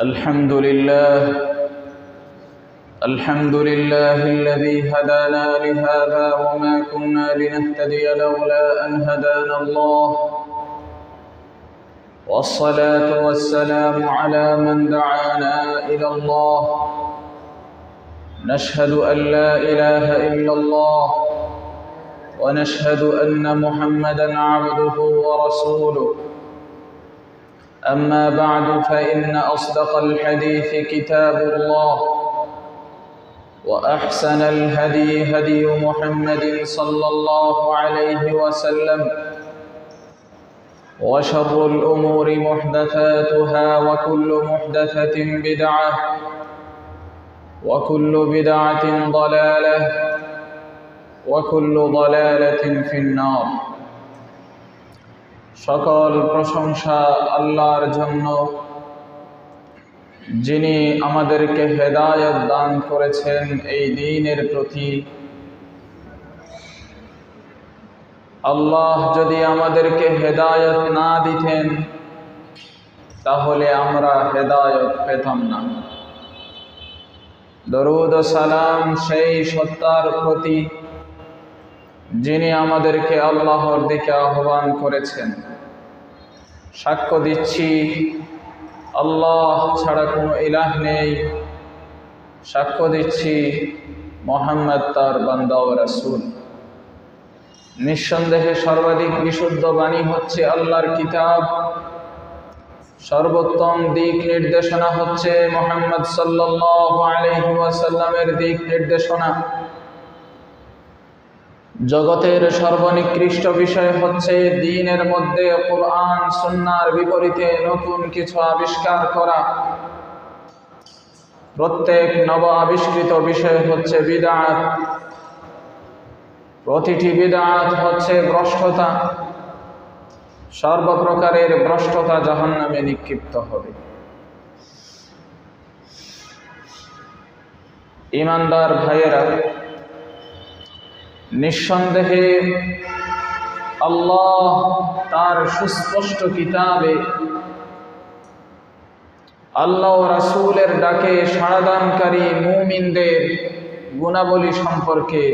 الحمد لله الحمد لله الذي هدانا لهذا وما كنا لنهتدي لولا أن هدانا الله. والصلاة والسلام على من دعانا إلى الله. نشهد أن لا إله إلا الله ونشهد أن محمدا عبده ورسوله. أما بعد فإن أصدق الحديث كتاب الله وأحسن الهدي هدي محمد صلى الله عليه وسلم وشر الأمور محدثاتها وكل محدثة بدعة وكل بدعة ضلالة وكل ضلالة في النار সকল প্রশংসা আল্লাহর জন্য। যিনি আমাদেরকে হেদায়ত দান করেছেন এই দিনের প্রতি। আল্লাহ যদি আমাদেরকে হেদায়ত না দিতেন, তাহলে আমরা হেদায়ত পেতাম না। দরুদ সালাম সেই সত্তার প্রতি যিনি আমাদেরকে আল্লাহর দিকে আহ্বান করেছেন। সাক্ষ্য দিচ্ছি। আল্লাহ ছাড়া কোনো ইলাহ নেই। সাক্ষ্য দিচ্ছি মোহাম্মদ তার বান্দা ও রাসূল। নিঃসন্দেহে সর্বাধিক বিশুদ্ধ বাণী হচ্ছে আল্লাহর কিতাব। সর্বোত্তম দিক নির্দেশনা হচ্ছে মোহাম্মদ সাল্লাল্লাহু আলাইহি ওয়াসাল্লামের দিক নির্দেশনা। জগতের সর্বনিকৃষ্ট বিষয় হচ্ছে দিনের মধ্যে কোরআন, সুন্নার বিপরীতে নতুন কিছু আবিষ্কার করা। প্রত্যেক নব আবিষ্কৃত বিষয় হচ্ছে বিদাত। প্রতিটি বিদাত হচ্ছে ভ্রষ্টতা। সর্বপ্রকারের ভ্রষ্টতা জাহান্নামে নিক্ষিপ্ত হবে। ইমানদার ভাইয়েরা নিঃসন্দেহে আল্লাহ তার সুস্পষ্ট কিতাবে আল্লাহ রাসূলের ডাকে সাড়াদানকারী মুমিনদের গুণাবলী সম্পর্কে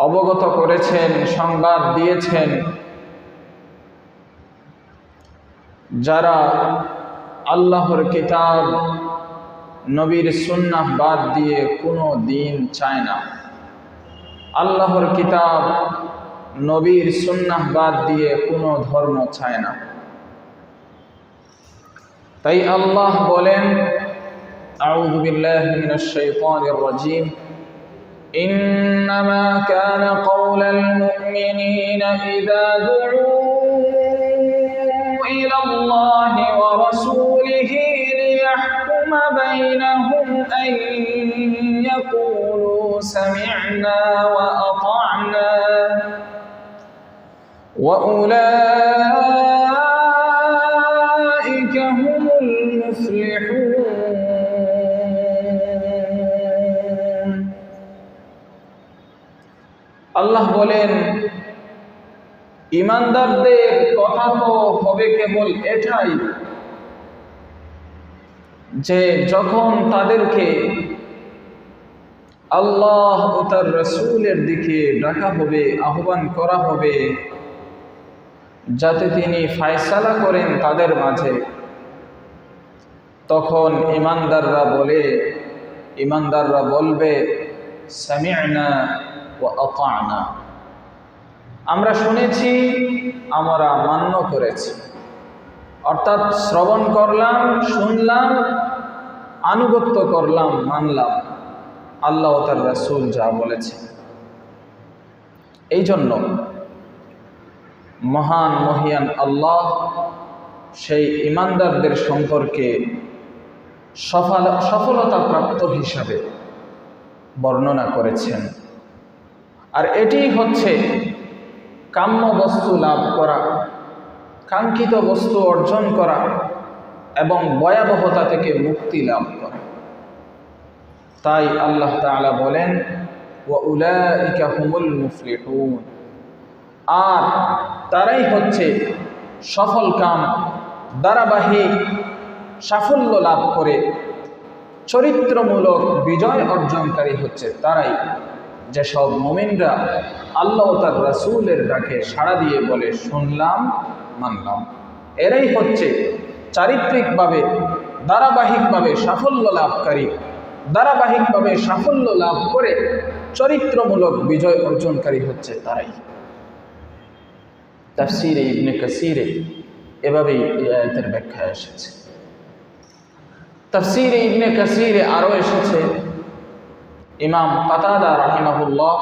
অবগত করেছেন, সংবাদ দিয়েছেন। যারা আল্লাহর কিতাব নবীর সুন্নাহ বাদ দিয়ে কোনো দিন চায় না আল্লাহর কিতাব নবীর সুন্নাহ বাদ দিয়ে কোনো ধর্ম চায় না তাই আল্লাহ বলেন أعوذ بالله من الشيطان الرجيم إنما كان قول المؤمنين إذا دعوا إلى الله ورسوله ليحكم بينهم أن يقولوا سمعنا وأطعنا وأولئك هم المفلحون আল্লাহ বলেন ইমানদারদের কথা তো হবে কেবল এটাই যে যখন তাদেরকে আল্লাহ ও তার রসুলের দিকে ডাকা হবে, আহ্বান করা হবে, যাতে তিনি ফায়সালা করেন তাদের মাঝে, তখন ইমানদাররা বলে, ইমানদাররা বলবে, সামি'না ও আতা'না। আমরা শুনেছি, আমরা মান্য করেছি। অর্থাৎ শ্রবণ করলাম, শুনলাম, আনুগত্য করলাম, মানলাম। আল্লাহ তার রাসুল যা বলেছে এই জন্য মহান মহিয়ান আল্লাহ সেই ইমানদারদের সম্পর্কে সফল সফলতা প্রাপ্ত হিসাবে বর্ণনা করেছেন। আর এটি হচ্ছে কাম্য বস্তু লাভ করা। কাঙ্ক্ষিত বস্তু অর্জন করা এবং ভয়াবহতা থেকে মুক্তি লাভ করা। তাই আল্লাহ তাআলা বলেন, ওয়া হুমুল মুফলিহুন। আর তারাই হচ্ছে সফল কাম, ধারাবাহিক সাফল্য লাভ করে চরিত্রমূলক বিজয় অর্জনকারী হচ্ছে তারাই। যেসব মোমিনরা আল্লাহ তার রাসূলের ডাকে সাড়া দিয়ে বলে, শুনলাম মানলাম। এরাই হচ্ছে চারিত্রিকভাবে, ধারাবাহিকভাবে সাফল্য লাভকারী। ধারাবাহিকভাবে সাফল্য লাভ করে চরিত্রমূলক বিজয় অর্জনকারী হচ্ছে তারাই। তাফসিরে ইবনে কাসিরে এভাবেই এই আয়াতের ব্যাখ্যা এসেছে। তাফসিরে ইবনে কাসিরে আরও এসেছে, ইমাম কাতাদা রাহিমাহুল্লাহ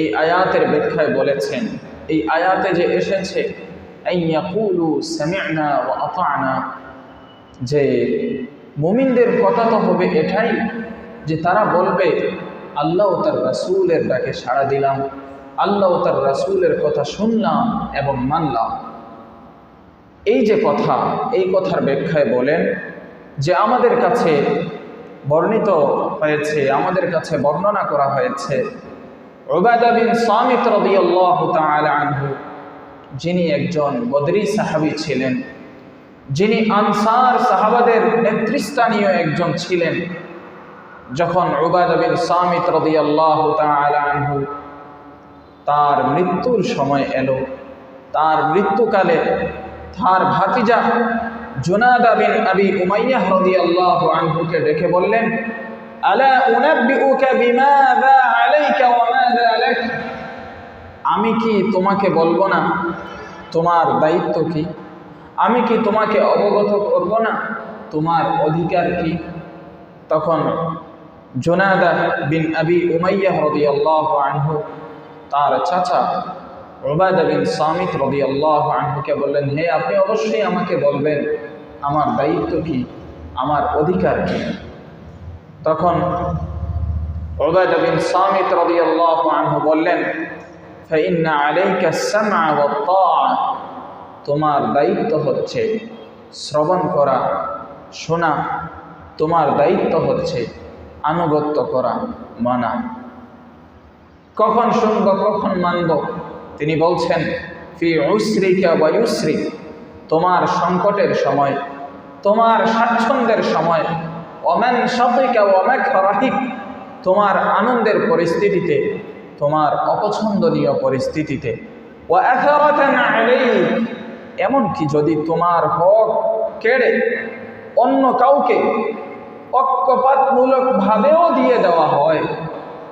এই আয়াতের ব্যাখ্যায় বলেছেন, এই আয়াতে যে এসেছে যে মুমিনদের কথা তো হবে এটাই যে তারা বলবে, আল্লাহ তার রাসূলের ডাকে সাড়া দিলাম, আল্লাহ তার রাসূলের কথা শুনলাম এবং মানলাম। এই যে কথা, এই কথার ব্যাখ্যায় বলেন যে আমাদের কাছে বর্ণিত হয়েছে, আমাদের কাছে বর্ণনা করা হয়েছে। ওবায়দা বিন সামিত রাদিয়াল্লাহু তাআলা আনহু যিনি একজন বদরি সাহাবী ছিলেন, যিনি আনসার সাহাবাদের নেতৃস্থানীয় একজন ছিলেন, যখন ওবায়দা বিন সামিত রাদিয়াল্লাহু আনহু তার মৃত্যুর সময় এলো। তার মৃত্যুকালে তার ভাতিজা জুনাদা বিন আবি উমাইয়াহ রাদিয়াল্লাহু আনহুকে ডেকে বললেন, আলা উনাব্বিউকা বিমাযা আলাইকা ওয়া মাযা লাক? আমি কি তোমাকে বলব না? তোমার দায়িত্ব কি? আমি কি তোমাকে অবগত করব না? তোমার অধিকার কি? তখন জোনাদা বিন আবি উমাইয়াহ রাদিয়াল্লাহু আনহু তার চাচা ওবায়দা বিন সামিত রাদিয়াল্লাহু আনহুকে বললেন, হে, আপনি অবশ্যই আমাকে বলবেন, আমার দায়িত্ব কি? আমার অধিকার কি? তখন ওবায়দা বিন সামিত রাদিয়াল্লাহু আনহু বললেন তোমার দায়িত্ব হচ্ছে শ্রবণ করা, শোনা। তোমার দায়িত্ব হচ্ছে আনুগত্য করা, মানা। কখন শুনব, কখন মানব? তিনি বলছেন, ফি ঐশ্রিকা বা তোমার সংকটের সময়, তোমার স্বাচ্ছন্দ্যের সময়। অমেন কেউ অমেক তোমার আনন্দের পরিস্থিতিতে তোমার অপছন্দনীয় পরিস্থিতিতে। ও এমনকি যদি তোমার হক কেড়ে অন্য কাউকে পক্ষপাতমূলকভাবেও দিয়ে দেওয়া হয়,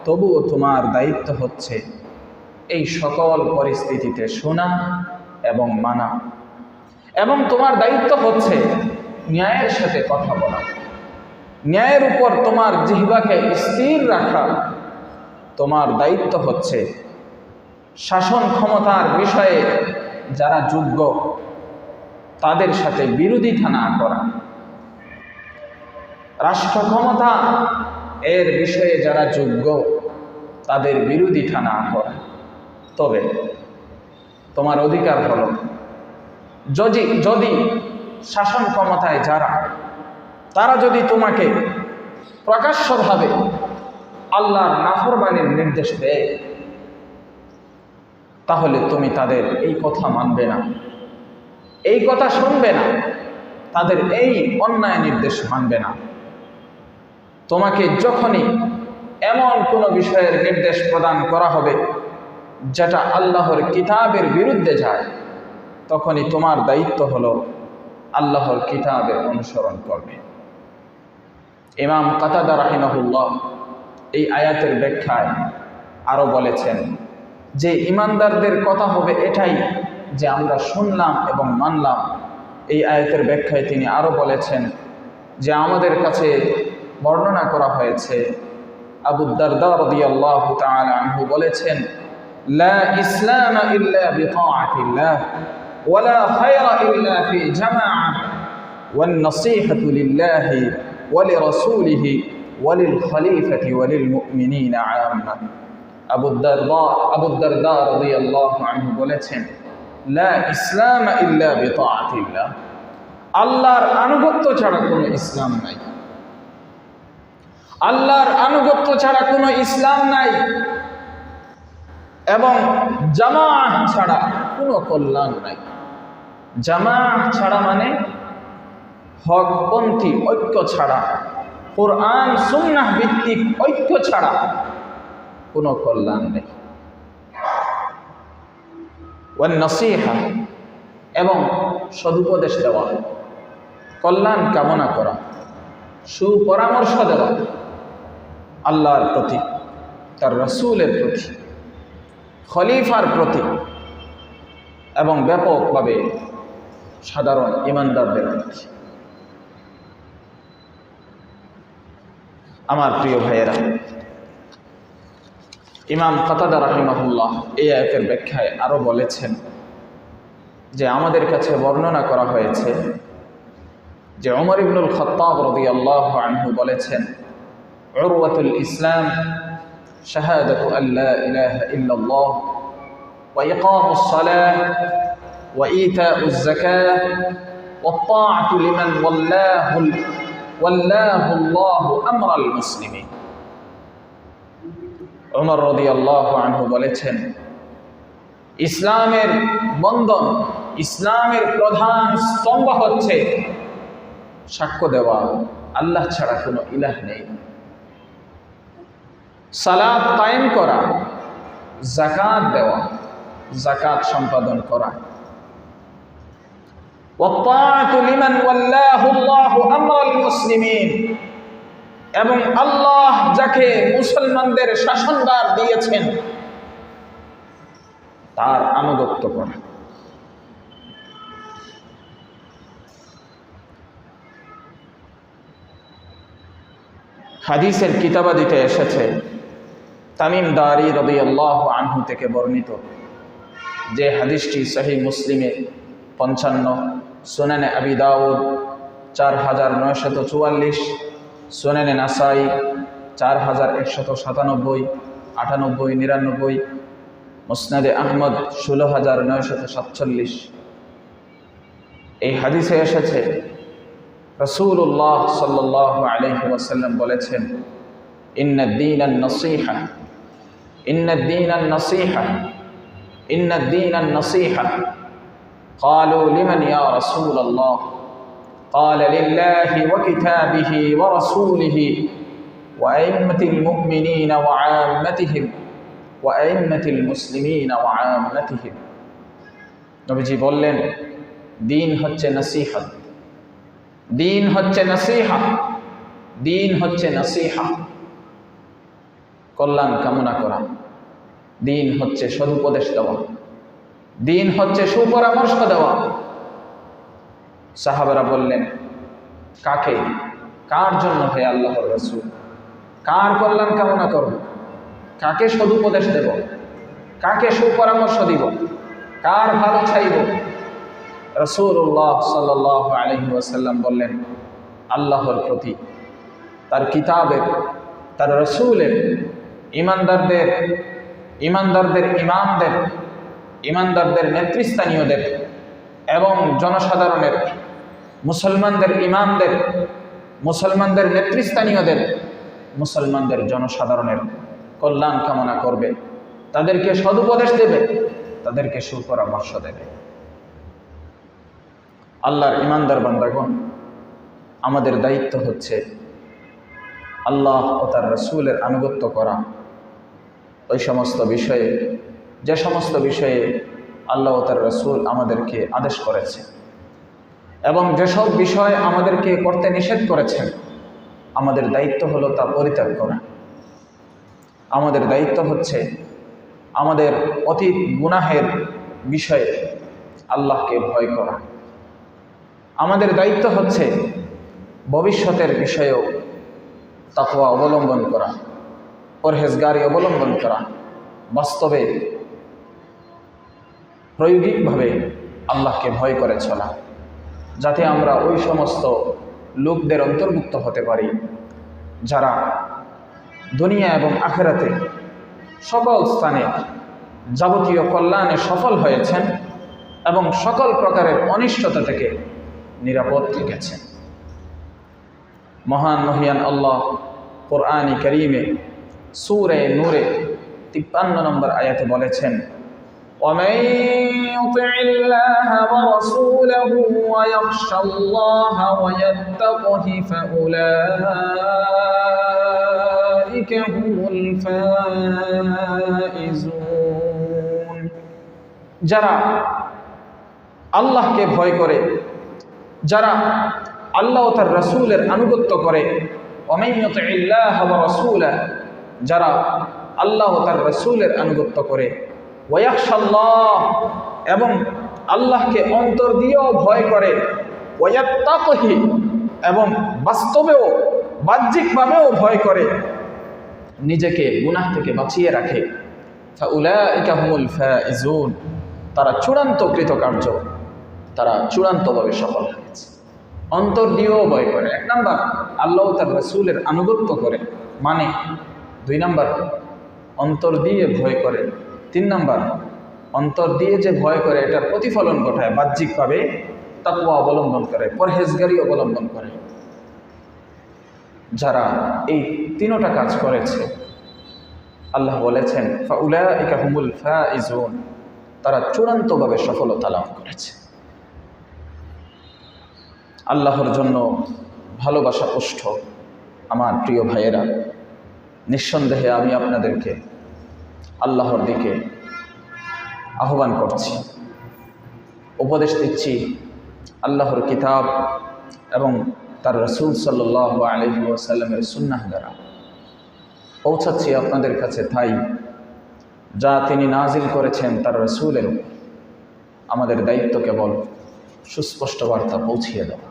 তবুও তোমার দায়িত্ব হচ্ছে এই সকল পরিস্থিতিতে শোনা এবং মানা। এবং তোমার দায়িত্ব হচ্ছে ন্যায়ের সাথে কথা বলা। ন্যায়ের উপর তোমার জিহ্বাকে স্থির রাখা। তোমার দায়িত্ব হচ্ছে শাসন ক্ষমতার বিষয়ে যারা যোগ্য, তাদের সাথে বিরোধিতা না করা। রাষ্ট্র ক্ষমতা এর বিষয়ে যারা যোগ্য, তাদের বিরোধিতা না করা। তবে তোমার অধিকার হলো, যদি যদি শাসন ক্ষমতায় যারা, তারা যদি তোমাকে প্রকাশ্যভাবে আল্লাহর নাফরমানের নির্দেশ দেয়। তাহলে তুমি তাদের এই কথা মানবে না। এই কথা শুনবে না। তাদের এই অন্যায় নির্দেশ মানবে না। তোমাকে যখনই এমন কোনো বিষয়ের নির্দেশ প্রদান করা হবে, যেটা আল্লাহর কিতাবের বিরুদ্ধে যায়, তখনই তোমার দায়িত্ব হলো আল্লাহর কিতাবের অনুসরণ করবে। ইমাম কাতাদা রাহিমাহুল্লাহ এই আয়াতের ব্যাখ্যায় আরও বলেছেন যে ইমানদারদের কথা হবে এটাই যে আমরা শুনলাম এবং মানলাম। এই আয়াতের ব্যাখ্যায় তিনি আরও বলেছেন যে আমাদের কাছে বর্ণনা করা হয়েছে। আবুদ্দারদা রাদিয়াল্লাহু তাআলা আনহু বলেছেন, লা ইসলাম ইল্লা বিতাআতিল্লাহ, ওয়ালা খায়রা ইল্লা ফি জামাআ ওয়ান নাসীহাতু লিল্লাহি ওয়া লিরাসূলিহি ওয়া লিল খলিফাতি ওয়া লিল মুমিনিনা আম্মা। আবুদ্দারদা আবুদ্দারদা রাদিয়াল্লাহু আনহু বলেছেন, লা ইসলাম ইল্লা বিতাআতিল্লাহ। আল্লাহর আনুগত্য ছাড়া কোনো ইসলাম নাই। আল্লাহর আনুগত্য ছাড়া কোনো ইসলাম নাই। এবং জামা ছাড়া কোনো কল্যাণ নাই। জামা ছাড়া মানে হকপন্থী, ঐক্য ছাড়া। কোরআন, সুন্নাহ ভিত্তিক ঐক্য ছাড়া কোনো কল্যাণ নেই। নসিহা এবং সদুপদেশ দেওয়া, কল্যাণ কামনা করা, সুপরামর্শ দেওয়া আল্লাহর প্রতি, তার রসুলের প্রতি, খলিফার প্রতি এবং ব্যাপকভাবে সাধারণ ইমানদারদের প্রতি। আমার প্রিয় ভাইয়েরা ইমাম কতাদা রাহিমাহুল্লাহ এই আয়তের ব্যাখ্যায় আরও বলেছেন যে আমাদের কাছে বর্ণনা করা হয়েছে যে অমর ইবনুল খত্তাব রদি আল্লাহ আনহু বলেছেন উরওয়াতুল ইসলাম শাহাদাতু আল্লা ইলাহা ইল্লাল্লাহ ওয়া ইকামুস সালাহ ওয়া ইতাউজ যাকাহ والطاعة لمن ولاه আমরাল বলেছেন, ইসলামের বন্ধন, ইসলামের প্রধান স্তম্ভ হচ্ছে সাক্ষ্য দেওয়া। আল্লাহ ছাড়া কোনো ইলাহ নেই। সালাদ কায়েম করা জাকাত দেওয়া জাকাত সম্পাদন করা। মুসলিমিন। এবং আল্লাহ যাকে মুসলমানদের শাসনদার দিয়েছেন, তার আনুগত্য করা। হাদিসের কিতাবাদিতে এসেছে, তামিম দারি রবি আল্লাহ আনহু থেকে বর্ণিত যে হাদিসটি সহি মুসলিমে পঞ্চান্ন, সোনানে আবিদাউদ চার হাজার নয়শত চুয়াল্লিশ সোনানে নাসাই চার হাজার একশত সাতানব্বই আটানব্বই নিরানব্বই মুসনাদে আহমদ ষোলো হাজার নয়শত সাতচল্লিশ এই হাদিসে এসেছে রসুল্লাহ সাল্লাহ আলহি ওয়াসাল্লাম বলেছেন ইন্নদ্দিন নসিহা ইন্নদ্দিন নসিহা ইন্নদ্দিন নসিহা قالوا لمن يا رسول الله قال لله وكتابه ورسوله وأئمة المؤمنين وعامتهم وأئمة المسلمين وعامتهم নবীজি বললেন দিন হচ্ছে নসিহত দিন হচ্ছে নসিহা দিন হচ্ছে নসিহা কল্যাণ কামনা করা দিন হচ্ছে সদুপদেশ দেওয়া দিন হচ্ছে সুপরামর্শ দেওয়া সাহাবারা বললেন, কাকে? কার জন্য হে আল্লাহর রসুল? কার কল্যাণ কামনা করব কাকে সদুপদেশ দেব? কাকে সুপরামর্শ দিব? কার ভালো চাইব? রসুল্লাহ সাল আলহি ওয়াসাল্লাম বললেন, আল্লাহর প্রতি। তার কিতাবের, তার রসুলের, ইমানদারদের ইমানদারদের ইমামদের, ইমানদারদের নেতৃস্থানীয়দের এবং জনসাধারণের, মুসলমানদের ইমামদের, মুসলমানদের নেতৃস্থানীয়দের, মুসলমানদের জনসাধারণের কল্যাণ কামনা করবে। তাদেরকে সদুপদেশ দেবে, তাদেরকে সুপরামর্শ দেবে। আল্লাহর ইমানদার বান্দাগণ, আমাদের দায়িত্ব হচ্ছে আল্লাহ ও তার রসুলের আনুগত্য করা। ওই সমস্ত বিষয়ে, যে সমস্ত বিষয়ে আল্লাহ তার রসুল আমাদেরকে আদেশ করেছে। এবং যেসব বিষয় আমাদেরকে করতে নিষেধ করেছেন, আমাদের দায়িত্ব হলো তা পরিত্যাগ করা। আমাদের দায়িত্ব হচ্ছে আমাদের অতীত গুনাহের বিষয়ে আল্লাহকে ভয় করা। আমাদের দায়িত্ব হচ্ছে ভবিষ্যতের বিষয়েও তাকওয়া অবলম্বন করা, পরহেজগারি অবলম্বন করা, বাস্তবে প্রায়োগিকভাবে আল্লাহকে ভয় করে চলা যাতে আমরা ওই সমস্ত লোকদের অন্তর্ভুক্ত হতে পারি, যারা দুনিয়া এবং আখেরাতে সকল স্থানে যাবতীয় কল্যাণে সফল হয়েছেন এবং সকল প্রকারের অনিষ্টতা থেকে নিরাপদ থেকেছেন। মহান মহিয়ান আল্লাহ কোরআনী করিমে সুরে নূরে তিপ্পান্ন নম্বর আয়াতে বলেছেন ومن يطع الله ورسوله ويخشى الله ويتقه فأولئك هم الفائزون যারা আল্লাহকে ভয় করে যারা আল্লাহ ও তার রসুলের আনুগত্য করে অমাইয়ত ইল্লাহ রসুলা যারা আল্লাহ ও তার রসুলের আনুগত্য করে ওয়াকশাল্লাহ এবং আল্লাহকে অন্তর দিয়েও ভয় করে। ওয়াত্তাকহি এবং বাস্তবেও, বাহ্যিকভাবেও ভয় করে। নিজেকে গুনাহ থেকে বাঁচিয়ে রাখে। তারা চূড়ান্ত কৃতকার্য, তারা চূড়ান্তভাবে সফল হয়েছে। অন্তর দিয়েও ভয় করে। এক নাম্বার, আল্লাহ তার রসুলের আনুগত্য করে। মানে দুই নাম্বার, অন্তর দিয়ে ভয় করে। তিন নাম্বার, অন্তর দিয়ে যে ভয় করে, এটার প্রতিফলন ঘটায়, বাহ্যিকভাবে তাকুয়া অবলম্বন করে, পরহেজগারি অবলম্বন করে। যারা এই তিনোটা কাজ করেছে, আল্লাহ বলেছেন, ফাউলাইকা হুমুল ফাইজুন, তারা চূড়ান্তভাবে সফলতা লাভ করেছে। আল্লাহর জন্য ভালোবাসা পুষ্ট। আমার প্রিয় ভাইয়েরা, নিঃসন্দেহে আমি আপনাদেরকে আল্লাহর দিকে আহ্বান করছি। উপদেশ দিচ্ছি আল্লাহর কিতাব এবং তার রসুল সাল্লাহ আলহি ওয়াসাল্লামের সুন্নাহ দ্বারা। পৌঁছাচ্ছি আপনাদের কাছে, তাই যা তিনি নাজিল করেছেন তার রসুলের আমাদের দায়িত্ব কেবল সুস্পষ্ট বার্তা পৌঁছিয়ে দেওয়া।